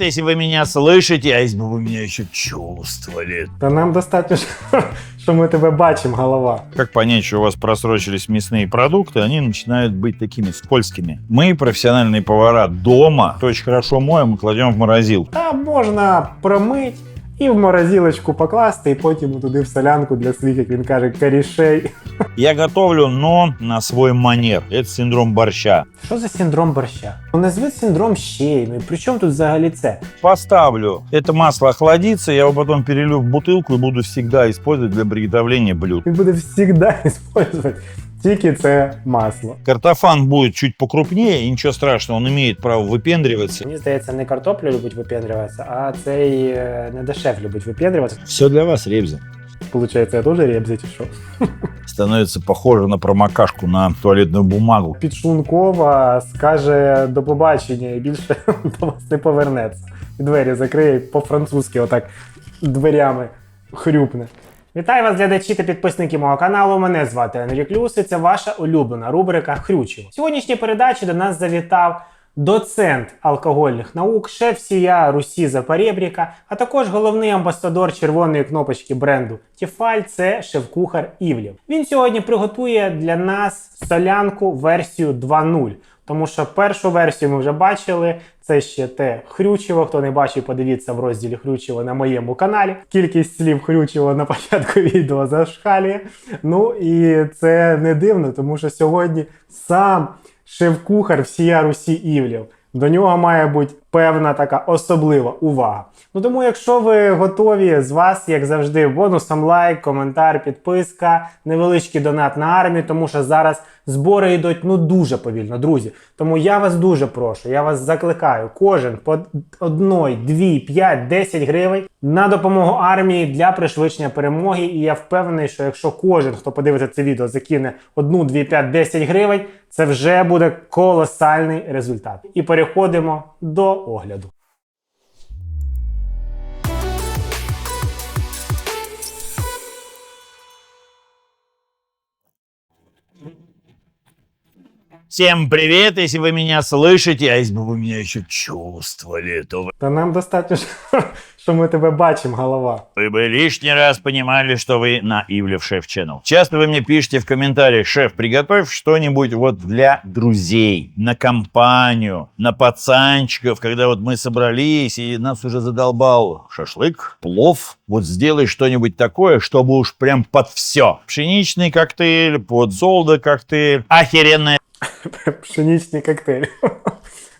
Если вы меня слышите, а если бы вы меня еще чувствовали. Та нам достатньо, що- що ми тебе бачимо, голова. Как понять, что у вас просрочились мясные продукты? Они начинают быть такими скользкими. Мы, профессиональные повара, дома, то очень хорошо моем и кладем в морозилку. Та можна промить і в морозилочку покласти, і потім туди в солянку для своїх, як він каже, корішей. Я готовлю, но на свой манер. Это синдром борща. Що за синдром борща? Ну назвіть синдром щей. Ну і при чому тут взагалі це? Поставлю это масло охладиться, я его потом перелью в бутылку и буду всегда использовать для приготовления блюд. Він буде завжди використовувати тільки це масло. Картофан будет чуть покрупнее, и ничего страшного, он имеет право выпендриваться. Мені здається, не картопля любить випендрюватися, а цей е, недешев любить випендрюватися. Все для вас, Ребзя. Получається, я теж ребзя чи що? Становится похоже на промокашку на туалетную бумагу. Підшлункова скаже до побачення і більше до вас не повернеться. І двері закриє і по-французьки, отак дверями хрюпне. Вітаю вас, глядачі та підписники мого каналу. Мене звати Андрій Клюс, і це ваша улюблена рубрика Хрючево. В сьогоднішній передачі до нас завітав доцент алкогольних наук, шеф сія Русі Запорєбріка, а також головний амбасадор червоної кнопочки бренду Тіфаль це шеф-кухар Івлів. Він сьогодні приготує для нас солянку версію 2.0. Тому що першу версію ми вже бачили. Це ще те хрючево. Хто не бачив, подивіться в розділі хрючево на моєму каналі. Кількість слів хрючево на початку відео зашкалює. Ну і це не дивно, тому що сьогодні сам шеф-кухар всія Русі Івлів. До нього має бути певна така особлива увага. Ну тому, якщо ви готові, з вас, як завжди, бонусом лайк, коментар, підписка, невеличкий донат на армію, тому що зараз збори йдуть ну дуже повільно, друзі. Тому я вас дуже прошу, я вас закликаю, кожен по одної, дві, п'ять, десять гривень на допомогу армії для пришвидшення перемоги. І я впевнений, що якщо кожен, хто подивиться це відео, закине одну, дві, п'ять, десять гривень, це вже буде колосальний результат. І переходимо до Olha do Всем привет, если вы меня слышите, а если бы вы меня еще чувствовали, то вы- Та нам достатньо, що- що ми тебе бачимо, голова. вы бы лишний раз понимали, что вы на Ивлев Шеф Channel. Часто вы мне пишете в комментариях, шеф, приготовь что-нибудь вот для друзей, на компанию, на пацанчиков, когда вот мы собрались и нас уже задолбал шашлык, плов. Вот сделай что-нибудь такое, чтобы уж прям под все. Пшеничный коктейль, под солда коктейль, охеренная Пшенічний коктейль.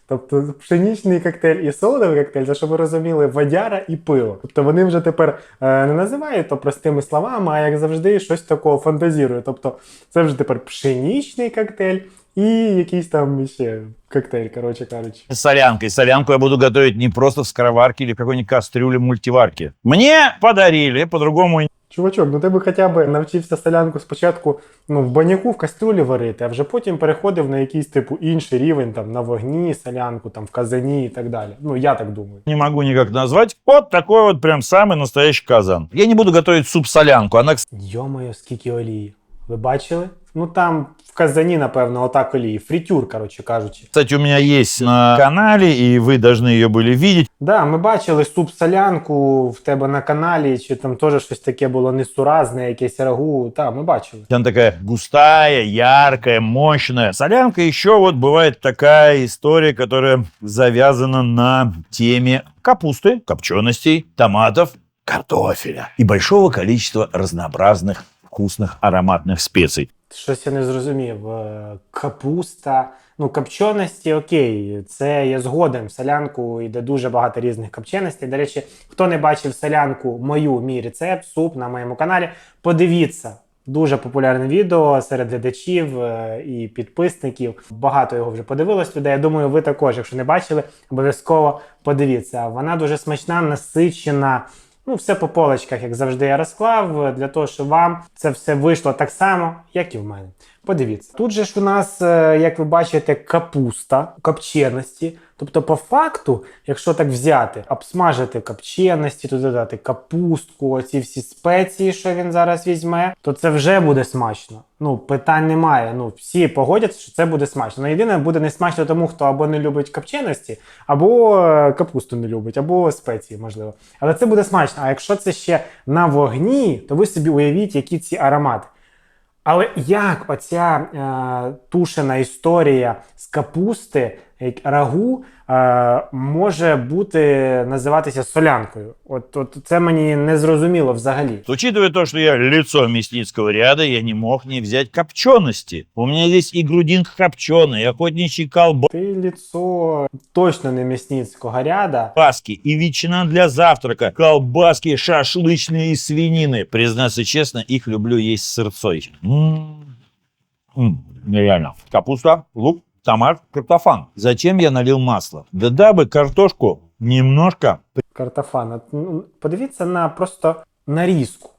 Тобто пшенічний коктейль і солодовий коктейль, це щоб ви розуміли, водяра і пиво. Тобто вони вже тепер е, не називають то простими словами, а як завжди щось такого фантазірує. Тобто це вже тепер пшенічний коктейль і якийсь там ще коктейль, коротше кажучи. солянкой. Солянку я буду готовить не просто в скороварке или в какой-нибудь кастрюле мультиварке. Мне подарили, по-другому Чувачок, ну ти би хоча б навчився солянку спочатку ну, в баняку, в кастрюлі варити, а вже потім переходив на якийсь типу інший рівень, там на вогні, солянку, там в казані і так далі. Ну я так думаю. не могу никак назвать. Вот такой вот прям самый настоящий казан. Я не буду готовить суп-солянку. Она, кстати, Йомаю, скільки олії. Ви бачили? Ну там в казані, напевно, отак олії. Фритюр, коротше кажучи. у меня есть на канале, и вы должны ее были видеть. Да, ми бачили суп-солянку в тебе на каналі, чи там теж щось таке було несуразне, якесь рагу. Так, ми бачили. Она такая густая, яркая, мощная. Солянка еще вот бывает такая история, которая завязана на теме капусты, копченостей, томатов, картофеля и большого количества разнообразных вкусных ароматных специй. Щось я не зрозумів. Е, Капуста. Ну, копченості, окей, це я згоден. В солянку йде дуже багато різних копченостей. До речі, хто не бачив солянку, мою мій рецепт, суп на моєму каналі, подивіться. Дуже популярне відео серед глядачів е, і підписників. Багато його вже подивилось людей. Я думаю, ви також, якщо не бачили, обов'язково подивіться. Вона дуже смачна, насичена. Ну, все по полочках, як завжди, я розклав, е, для того, щоб вам це все вийшло так само, як і в мене. Подивіться, тут же ж у нас, е, як ви бачите, капуста копченості. Тобто, по факту, якщо так взяти, обсмажити копченості, туди додати капустку, оці всі спеції, що він зараз візьме, то це вже буде смачно. Ну, питань немає. Ну, всі погодяться, що це буде смачно. Ну, єдине, буде не смачно тому, хто або не любить копченості, або е, капусту не любить, або спеції, можливо. Але це буде смачно. А якщо це ще на вогні, то ви собі уявіть, які ці аромати. Але як оця е, тушена історія з капусти, рагу, може бути називатися солянкою? От, от це мені не зрозуміло взагалі. Учитывая то, что я лицо мясницкого ряда, я не мог не взять копчености. У меня здесь и грудинка копченая, и охотничий колбаски, Ти ліцо точно не м'ясницького ряда. и ветчина для завтрака, колбаски шашлычные из свинины. Признаться честно, их люблю есть с сырцой. М. М, Нереально. Капуста, лук, томат, картофан. Зачем я налил масло? Да дабы картошку немножко Картофан. От, ну, Подивіться на просто нарізку.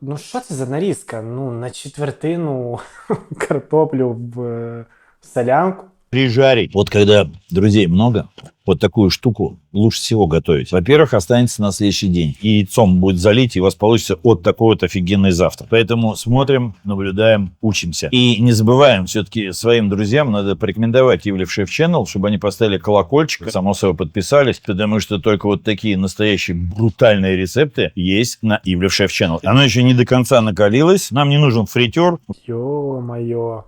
Ну, що це за нарізка? Ну, на четвертину картоплю в е, солянку. прижарить. Вот когда друзей много, вот такую штуку лучше всего готовить. Во-первых, останется на следующий день. И яйцом будет залить, и у вас получится вот такой вот офигенный завтрак. Поэтому смотрим, наблюдаем, учимся. И не забываем, все-таки своим друзьям надо порекомендовать Ивлев Шеф Channel, чтобы они поставили колокольчик, само собой подписались, потому что только вот такие настоящие брутальные рецепты есть на Ивлев Шеф Channel. Оно еще не до конца накалилось, нам не нужен фритер, Йо-майо.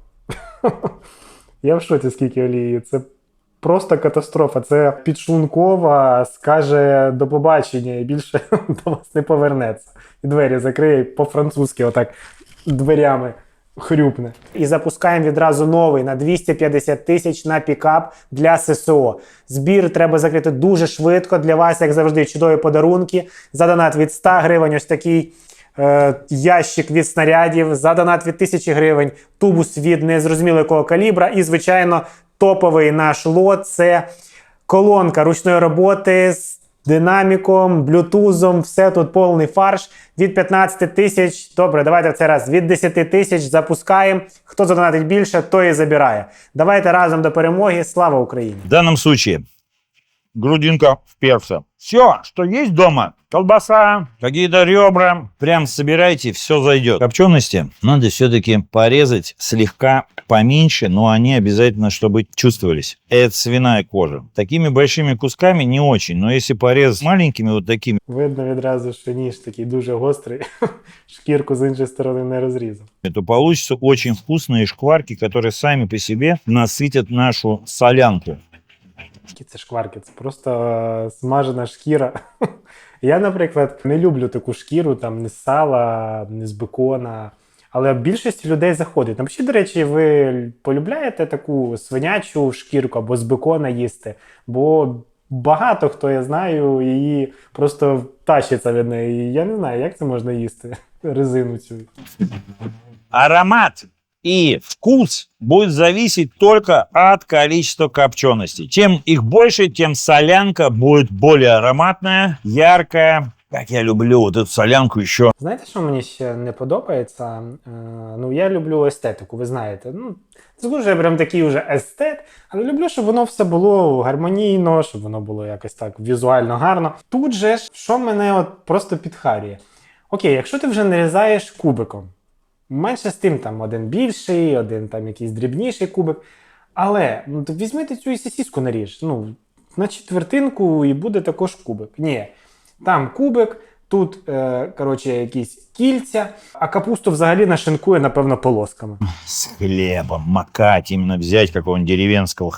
Я в шоці, скільки олії. Це просто катастрофа. Це підшлункова, скаже до побачення і більше до вас не повернеться. І двері закриє по-французьки, отак дверями хрюпне. І запускаємо відразу новий на 250 тисяч на пікап для ССО. Збір треба закрити дуже швидко. Для вас, як завжди, чудові подарунки. За донат від 100 гривень ось такий е, ящик від снарядів, за донат від 1000 гривень, тубус від незрозуміло якого калібра. І, звичайно, топовий наш лот це колонка ручної роботи з динаміком, блютузом, все тут повний фарш від 15 тисяч. Добре, давайте в цей раз від 10 тисяч запускаємо. Хто задонатить більше, той і забирає. Давайте разом до перемоги. Слава Україні! В данном случае грудинка в перца. Все, что есть дома, колбаса, какие-то ребра, прям собирайте, все зайдет. Копчености надо все-таки порезать слегка поменьше, но они обязательно, чтобы чувствовались. Это свиная кожа. Такими большими кусками не очень, но если порезать маленькими вот такими, Видно відразу, що ніж такий дуже гострий. Шкірку з іншої сторони не розрізав. то получится очень вкусные шкварки, которые сами по себе насытят нашу солянку. Які це шкварки? Це просто е, смажена шкіра. Я, наприклад, не люблю таку шкіру, там не з сала, не з бекона. Але більшість людей заходить. Напишіть, до речі, ви полюбляєте таку свинячу шкірку або з бекона їсти? Бо багато хто я знаю, її просто тащиться від неї. Я не знаю, як це можна їсти резину цю. Аромат и вкус будет зависеть только от количества копченостей. Чем их больше, тем солянка будет более ароматная, яркая. Как я люблю вот эту солянку еще. Знаєте, що мені ще не подобається? Е, ну, я люблю естетику, ви знаєте. Ну, це прям такий уже естет, але люблю, щоб воно все було гармонійно, щоб воно було якось так візуально гарно. Тут же ж, що мене от просто підхарює? Окей, якщо ти вже нарізаєш кубиком, менше з тим там один більший, один там якийсь дрібніший кубик. Але ну, візьмите цю і сосіску наріж. Ну, на четвертинку і буде також кубик. Ні. Там кубик, тут, е, коротше, якісь кільця, а капусту взагалі нашинкує, напевно, полосками. С хлебом макать, именно взять какого-нибудь деревенского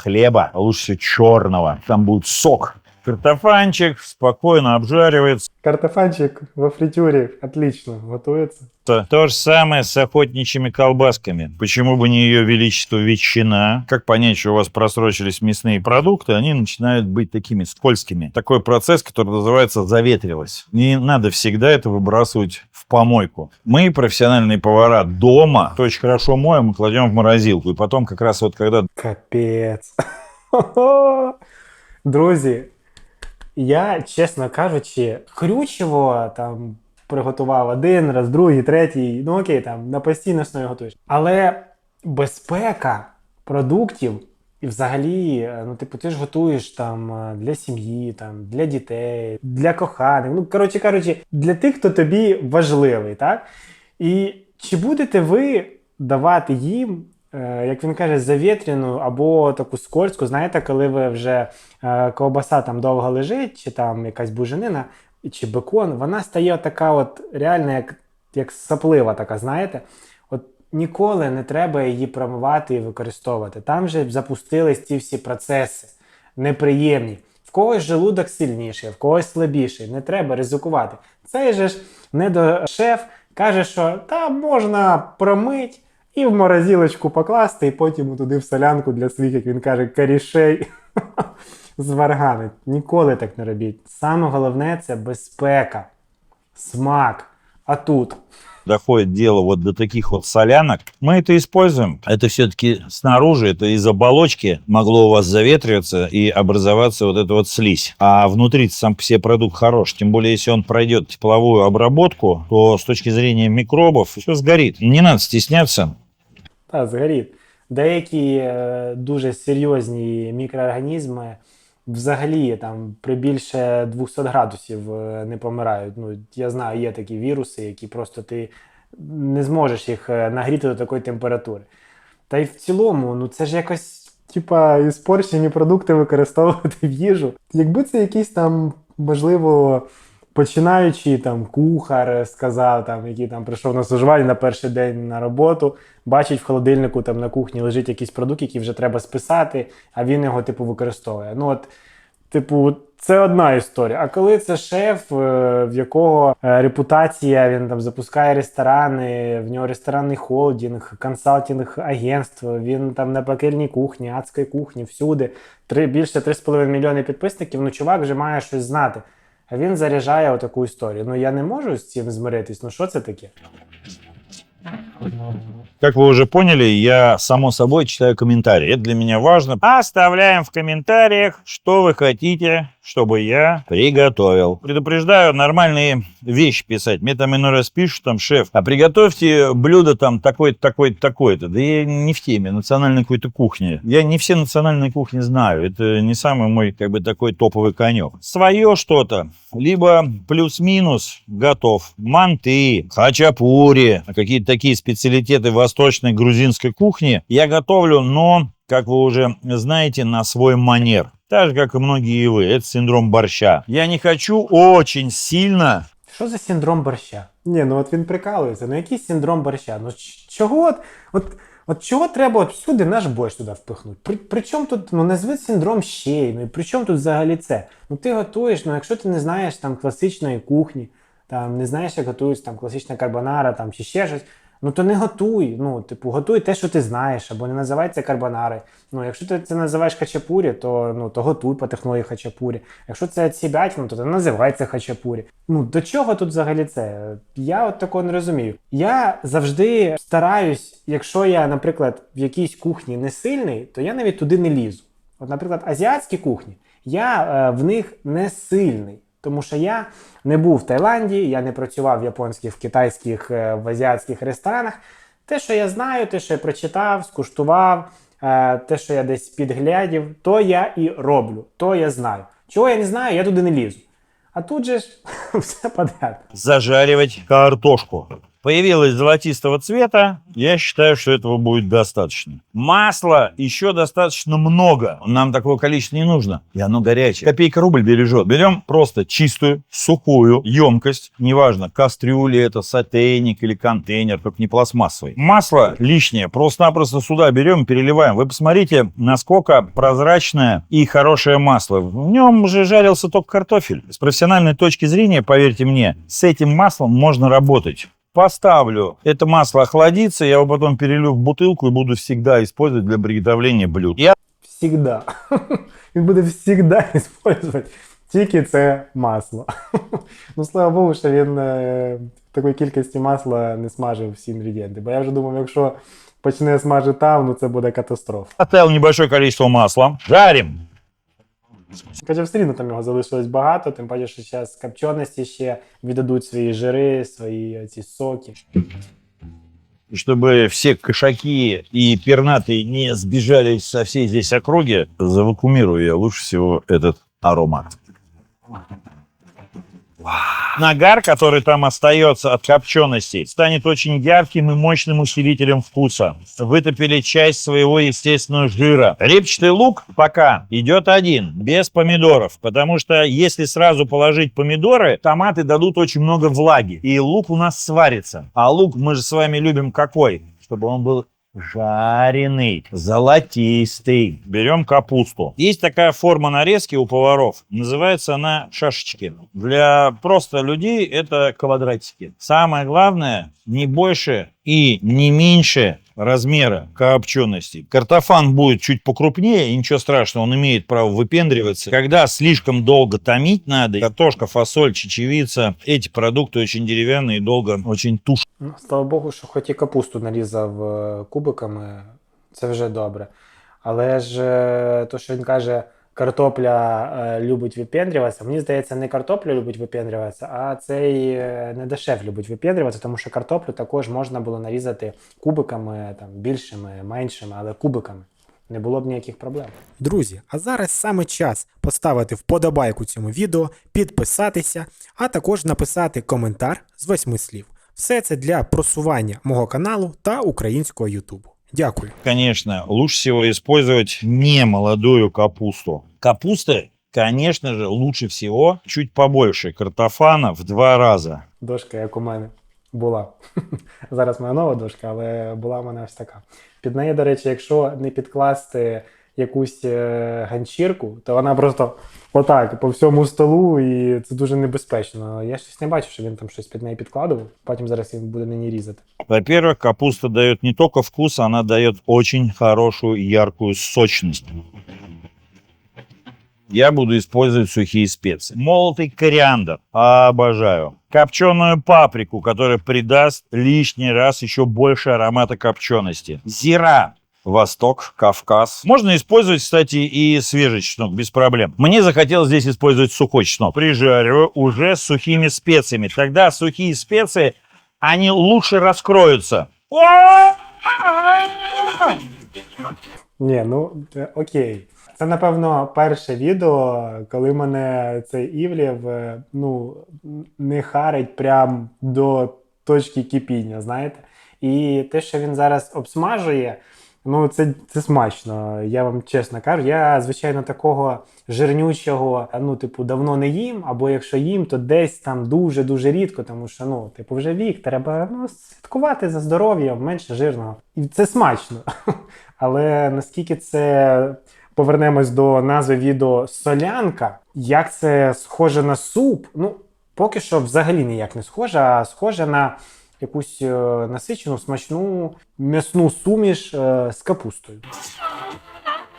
а лучше черного. Там будет сок. Картофанчик спокойно обжаривается. Картофанчик во фритюрі, отлично, готується. То, то же самое с охотничьими колбасками. Почему бы не ее величество ветчина? Как понять, что у вас просрочились мясные продукты? Они начинают быть такими скользкими. Такой процесс, который называется заветрилось. Не надо всегда это выбрасывать в помойку. Мы, профессиональные повара, дома то очень хорошо моем и кладем в морозилку. И потом как раз вот когда Капець. Друзі, Я, чесно кажучи, хрючево там приготував один раз, другий, третій. Ну окей, там на постійній основі готуєш. Але безпека продуктів і взагалі, е, ну, типу, ти ж готуєш там е, для сім'ї, там, для дітей, для коханих. Ну, коротше кажучи, для тих, хто тобі важливий, так? І чи будете ви давати їм, як він каже, завітряну або таку скользку, знаєте, коли ви вже е, ковбаса там довго лежить, чи там якась буженина, чи бекон, вона стає така от реально як, як саплива така, знаєте? От ніколи не треба її промивати і використовувати. Там же запустились ці всі процеси неприємні. В когось желудок сильніший, в когось слабіший. Не треба ризикувати. Цей же ж недошеф каже, що та можна промить і в морозилочку покласти, і потім туди в солянку для своїх, як він каже, корішей зварганить. Ніколи так не робіть. Саме головне це безпека, смак. А тут доходит дело вот до таких вот солянок, мы это используем. Это все-таки снаружи, это из оболочки могло у вас заветриваться и образоваться вот эта вот слизь. А внутри сам по себе продукт хорош. Тем более, если он пройдет тепловую обработку, то с точки зрения микробов все сгорит. Не надо стесняться. Та, згорів. Деякі е, дуже серйозні мікроорганізми взагалі там при більше 200 градусів е, не помирають. Ну, я знаю, є такі віруси, які просто ти не зможеш їх е, нагріти до такої температури. Та й в цілому, ну це ж якось, типа, іспорчені продукти використовувати в їжу. Якби це якийсь там, можливо, починаючий там кухар сказав, там, який там прийшов на службання на перший день на роботу, бачить в холодильнику там на кухні лежить якийсь продукт, який вже треба списати, а він його типу використовує. Ну от, типу, це одна історія. А коли це шеф, е, в якого е, репутація, він там запускає ресторани, в нього ресторанний холдинг, консалтинг агентство, він там на пекельній кухні, адській кухні, всюди. Три, більше 3,5 мільйони підписників, ну чувак вже має щось знати. Він заряджає отаку історію. Ну я не можу з цим змиритись. Ну що це таке? Как вы уже поняли, я, само собой, читаю комментарии. Это для меня важно. Оставляем в комментариях, что вы хотите, чтобы я приготовил. Предупреждаю, нормальные вещи писать. Мне там иной раз пишут, там, шеф, а приготовьте блюдо там такое-то, такое-то, такое-то. Да я не в теме национальной какой-то кухни. Я не все национальные кухни знаю. Это не самый мой, как бы, такой топовый конек. Свое что-то. Либо плюс-минус готов. Манты, хачапури, какие-то такие специалитеты восточной грузинской кухни. Я готовлю, но, как вы уже знаете, на свой манер. Так же, как и многие вы. Это синдром борща. Я не хочу очень сильно Що за синдром борща? Ні, ну от він прикалується. Ну який синдром борща? Ну ч- чого от, от, от чого треба от всюди наш борщ туди впихнути? При, при чому тут, ну назви синдром щей, ну і при чому тут взагалі це? Ну ти готуєш, ну якщо ти не знаєш там класичної кухні, там не знаєш, як готують там класична карбонара там чи ще щось. Ну то не готуй. Ну, типу, готуй те, що ти знаєш, або не називай це карбонари. Ну, якщо ти це називаєш хачапурі, то ну то готуй по технології хачапурі. Якщо це цібятіна, то ти називай це хачапурі. Ну до чого тут взагалі це? Я от такого не розумію. Я завжди стараюсь, якщо я, наприклад, в якійсь кухні не сильний, то я навіть туди не лізу. От, наприклад, азіатські кухні, я е, в них не сильний. Тому що я не був в Таїланді, я не працював в японських, в китайських, е, в азіатських ресторанах. Те, що я знаю, те, що я прочитав, скуштував, е, те, що я десь підглядів, то я і роблю, то я знаю. Чого я не знаю, я туди не лізу. А тут же ж все подряд. Зажарювати картошку. Появилась золотистого цвета, я считаю, что этого будет достаточно. Масла еще достаточно много, нам такого количества не нужно, и оно горячее. Копейка рубль бережет. Берем просто чистую, сухую емкость, неважно, кастрюля это, сотейник или контейнер, только не пластмассовый. Масло лишнее, просто-напросто сюда берем, переливаем. Вы посмотрите, насколько прозрачное и хорошее масло. В нем же жарился только картофель. С профессиональной точки зрения, поверьте мне, с этим маслом можно работать Поставлю это масло охладиться, я его потом перелью в бутылку и буду всегда использовать для приготовления блюд. Я Всігда. Він буде всігда використовувати тільки це масло. Ну, слава Богу, що він е, такої кількості масла не смажив всі інгредієнти. Бо я вже думав, якщо почне смажити там, ну це буде катастрофа. оставил небольшое количество масла. Жарим. Хоча все рівно там його залишилось багато, тим паче, що зараз копченості ще віддадуть свої жири, свої ці соки. чтобы все кошаки и пернатые не сбежались со всей здесь округи, завакумирую я лучше всего этот аромат. Нагар, который там остается от копчености, станет очень ярким и мощным усилителем вкуса. Вытопили часть своего естественного жира. Репчатый лук пока идет один, без помидоров, потому что если сразу положить помидоры, томаты дадут очень много влаги, и лук у нас сварится. А лук мы же с вами любим какой? Чтобы он был жареный, золотистый. Берем капусту. Есть такая форма нарезки у поваров. Называется она шашечки. Для просто людей это квадратики. Самое главное, не больше и не меньше размера копчености. Картофан будет чуть покрупнее, и ничего страшного, он имеет право выпендриваться. Когда слишком долго томить надо, картошка, фасоль, чечевица, эти продукты очень деревянные и долго очень тушат. Ну, слава Богу, що хоч і капусту нарізав е, кубиками, це вже добре. Але ж е, то, що він каже, картопля е, любить випендрюватися, мені здається, не картопля любить випендрюватися, а цей е, недешев любить випендрюватися, тому що картоплю також можна було нарізати кубиками, там, більшими, меншими, але кубиками. Не було б ніяких проблем. Друзі, а зараз саме час поставити вподобайку цьому відео, підписатися, а також написати коментар з восьми слів. Все це для просування мого каналу та українського Ютубу. Дякую. Конечно, лучше всего использовать не молодую капусту. Капусты, конечно же, лучше всего чуть побольше. Картофана в два раза. Дошка, як у мене була. Зараз моя нова дошка, але була в мене ось така. Під неї, до речі, якщо не підкласти якусь е, ганчірку, то вона просто отак по всьому столу, і це дуже небезпечно. Я щось не бачу, що він там щось під неї підкладував. Потім зараз він буде мені різати. Во-первых, капуста дает не только вкус, она дает очень хорошую яркую сочность. Я буду использовать сухие специи. Молотый кориандр. Обожаю. Копченую паприку, которая придаст лишний раз еще больше аромата копчености. Зира. Восток, Кавказ. Можно использовать, кстати, и свежий чеснок, без проблем. Мне захотелось здесь использовать сухой чеснок. Прижариваю уже с сухими специями. Тогда сухие специи, они лучше раскроются. Ні, ну е, окей. Це, напевно, перше відео, коли мене цей Івлів е, ну, не харить прям до точки кипіння, знаєте. І те, що він зараз обсмажує, ну це, це смачно. Я вам чесно кажу. Я, звичайно, такого жирнючого, ну, типу, давно не їм, або якщо їм, то десь там дуже-дуже рідко, тому що, ну, типу, вже вік, треба ну, слідкувати за здоров'ям, менше жирного. І це смачно. Але наскільки це повернемось до назви відео солянка, як це схоже на суп? Ну, поки що взагалі ніяк не схоже, а схоже на якусь е, насичену, смачну м'ясну суміш е, з капустою.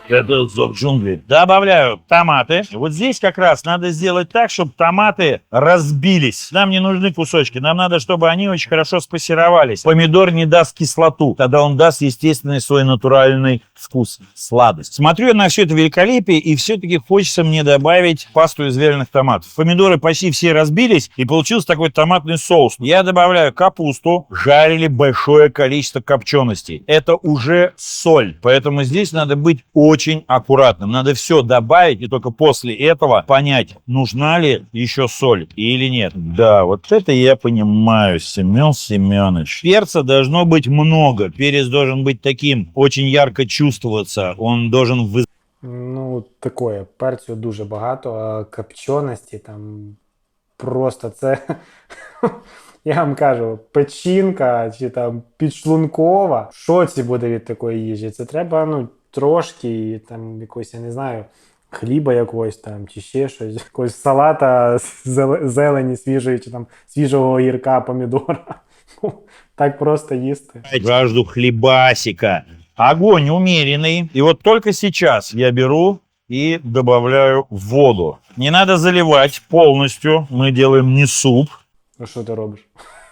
Это зов джунглей. Добавляю томаты. Вот здесь как раз надо сделать так, чтобы томаты разбились. Нам не нужны кусочки. Нам надо, чтобы они очень хорошо спассеровались. Помидор не даст кислоту. Тогда он даст естественный свой натуральный вкус, сладость. Смотрю я на все это великолепие, и все-таки хочется мне добавить пасту из вяленых томатов. Помидоры почти все разбились, и получился такой томатный соус. Я добавляю капусту. Жарили большое количество копченостей. Это уже соль. Поэтому здесь надо быть очень аккуратным. Надо все добавить, и только после этого понять, нужна ли еще соль или нет. Да, вот это я понимаю, Семен Семенович. Перца должно быть много. Перец должен быть таким, очень ярко чувствоваться. Он должен выз- Ну, такое, перцю дуже багато, а копченості там просто це. Я вам кажу, печінка чи там підшлункова. В шоці буде від такої їжі. Це треба, ну, трошки там якось, я не знаю, хліба якогось там, чи ще щось, якогось салата з зеле- зелені свіжої, чи там свіжого огірка, помідора. Ну, Так просто їсти. жажду хлебасика. Огонь умеренный. И вот только сейчас я беру и добавляю воду. Не надо заливать полностью. Мы делаем не суп. А що ти робиш?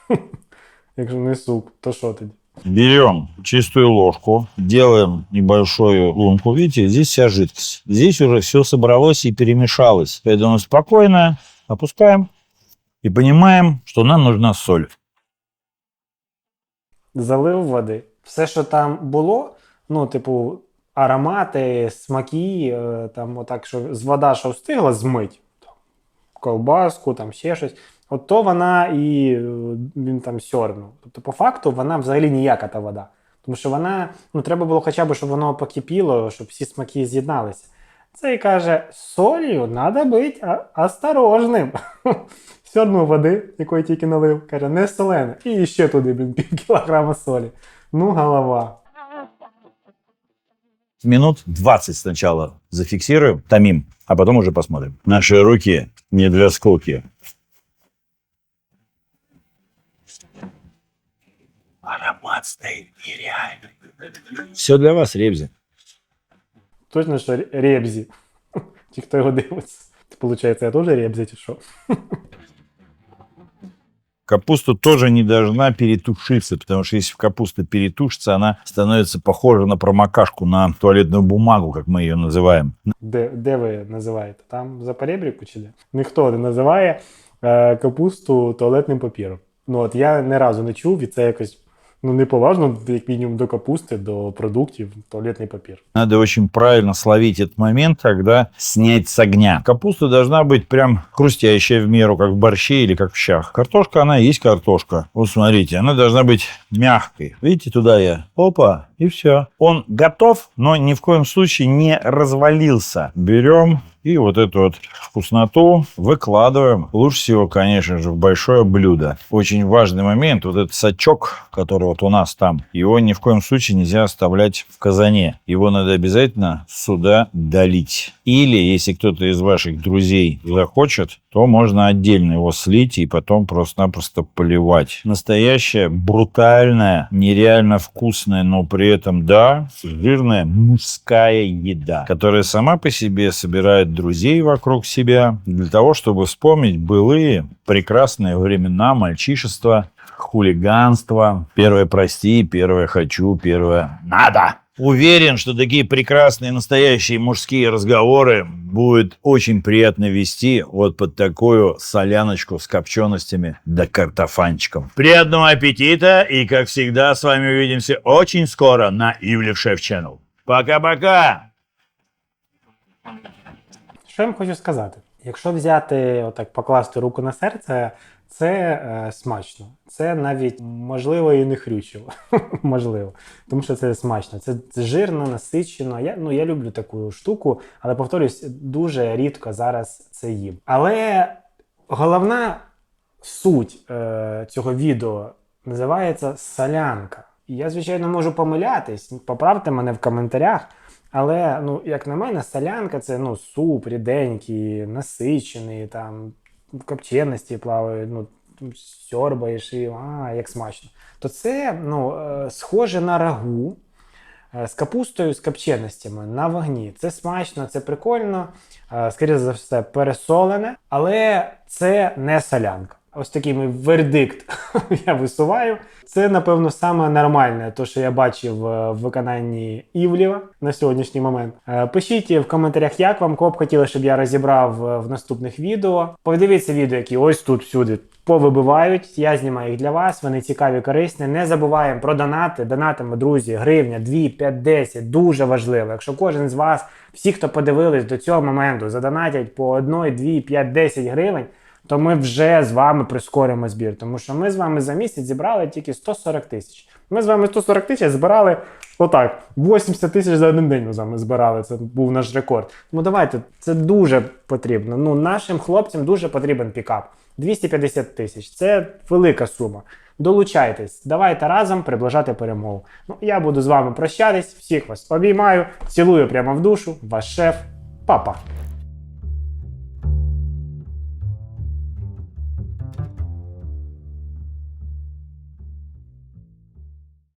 Якщо не суп, то що тоді? Берем чистую ложку, делаем небольшую лунку. Видите, здесь вся жидкость. Здесь уже все собралось и перемешалось. Поэтому спокойно опускаем и понимаем, что нам нужна соль. залив води. Все, що там було, ну, типу, аромати, смаки, там, отак, що з вода, що встигла змить, колбаску, там ще щось. От то вона і е, він там сьорбнув. Тобто, по факту, вона взагалі ніяка та вода. Тому що вона, ну, треба було хоча б, щоб воно покипіло, щоб всі смаки з'єдналися. Це і каже: солью треба бути осторожним. Сьорбнув води, якої тільки налив, каже, не солене. І ще туди, блін, пів кілограма солі. Ну, голова. Минут 20 сначала зафиксируем, томим, а потом уже посмотрим. Наши руки не для скуки. Аромат стоит нереальный. Все для вас, Ребзи. Точно, що ре- ребзі. Ті, хто його дивиться. Це, Получається, я теж ребзі, чи що? Капуста тоже не должна перетушиться, потому что если капуста перетушится, она становится похожа на промокашку, на туалетную бумагу, как мы ее называем. Де, де ви називаєте? Там за перебріку чи де? Ніхто не називає е, капусту туалетним папіром. Ну от я ні разу не чув, і це якось ну, неповажно, як мінімум, до капусти, до продуктів, туалетний папір. Надо очень правильно словить этот момент, когда снять с огня. Капуста должна быть прям хрустящая в меру, как в борще или как в щах. Картошка, она и есть картошка. Вот смотрите, она должна быть мягкой. Видите, туда я, опа, и все. Он готов, но ни в коем случае не развалился. Берем и вот эту вот вкусноту выкладываем. Лучше всего, конечно же, в большое блюдо. Очень важный момент, вот этот сачок, который вот у нас там, его ни в коем случае нельзя оставлять в казане. Его надо обязательно сюда долить. Или, если кто-то из ваших друзей захочет, то можно отдельно его слить и потом просто-напросто поливать. Настоящая, брутальная, нереально вкусная, но при этом, да, жирная мужская еда, которая сама по себе собирает друзей вокруг себя для того, чтобы вспомнить былые прекрасные времена мальчишества, хулиганства, первое прости, первое хочу, первое надо. Уверен, что такие прекрасные настоящие мужские разговоры будет очень приятно вести вот под такую соляночку с копченостями да картофанчиком. Приятного аппетита и, как всегда, с вами увидимся очень скоро на Ивлев Шеф Channel. Пока-пока! Що я вам хочу сказати? Якщо взяти, отак, покласти руку на серце, це е, смачно. Це навіть можливо і не хрючево. можливо. Тому що це смачно. Це, це жирно, насичено. Я, ну, я люблю таку штуку, але повторюсь, дуже рідко зараз це їм. Але головна суть е, цього відео називається солянка. Я, звичайно, можу помилятись, поправте мене в коментарях. Але, ну, як на мене, солянка це ну, суп ріденький, насичений, там, копченості плаває, ну, сьорбаєш і а, як смачно. То це ну, е, схоже на рагу е, з капустою, з копченостями на вогні. Це смачно, це прикольно, е, скоріше за все, пересолене, але це не солянка. Ось такий мій вердикт я висуваю. Це, напевно, саме нормальне, то, що я бачив е, в виконанні Івлєва на сьогоднішній момент. Е, Пишіть в коментарях, як вам б хотіли, щоб я розібрав е, в наступних відео. Подивіться відео, які ось тут всюди повибивають. Я знімаю їх для вас. Вони цікаві, корисні. Не забуваємо про донати. Донатимо, друзі, гривня, 2, 5, 10. Дуже важливо. Якщо кожен з вас, всі, хто подивились до цього моменту, задонатять по 1, 2, 5, 10 гривень то ми вже з вами прискоримо збір. Тому що ми з вами за місяць зібрали тільки 140 тисяч. Ми з вами 140 тисяч збирали отак. 80 тисяч за один день ми з вами збирали. Це був наш рекорд. Тому давайте, це дуже потрібно. Ну, нашим хлопцям дуже потрібен пікап. 250 тисяч. Це велика сума. Долучайтесь, давайте разом приближати перемогу. Ну, я буду з вами прощатись. Всіх вас обіймаю, цілую прямо в душу. Ваш шеф, папа.